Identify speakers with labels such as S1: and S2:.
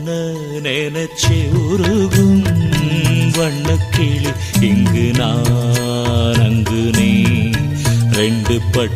S1: உன்ன நினைச்சு உருகும் வண்ணக்கிளி? இங்கு நான் அங்கு நீ. ரெண்டு பட்டு